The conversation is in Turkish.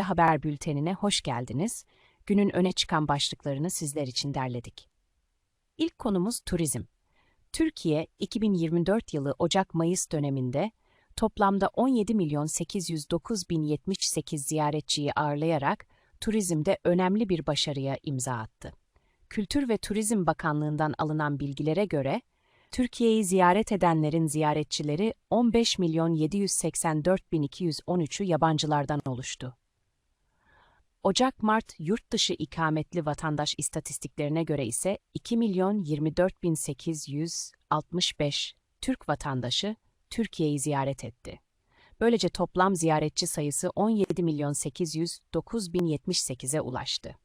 Haber Bülteni'ne hoş geldiniz. Günün öne çıkan başlıklarını sizler için derledik. İlk konumuz turizm. Türkiye, 2024 yılı Ocak-Mayıs döneminde toplamda 17 milyon 809 bin 78 ziyaretçiyi ağırlayarak turizmde önemli bir başarıya imza attı. Kültür ve Turizm Bakanlığı'ndan alınan bilgilere göre, Türkiye'yi ziyaret edenlerin ziyaretçileri 15 milyon 784 bin 213'ü yabancılardan oluştu. Ocak-Mart yurt dışı ikametli vatandaş istatistiklerine göre ise 2 milyon 24 bin 865 Türk vatandaşı Türkiye'yi ziyaret etti. Böylece toplam ziyaretçi sayısı 17 milyon 809 bin 78'e ulaştı.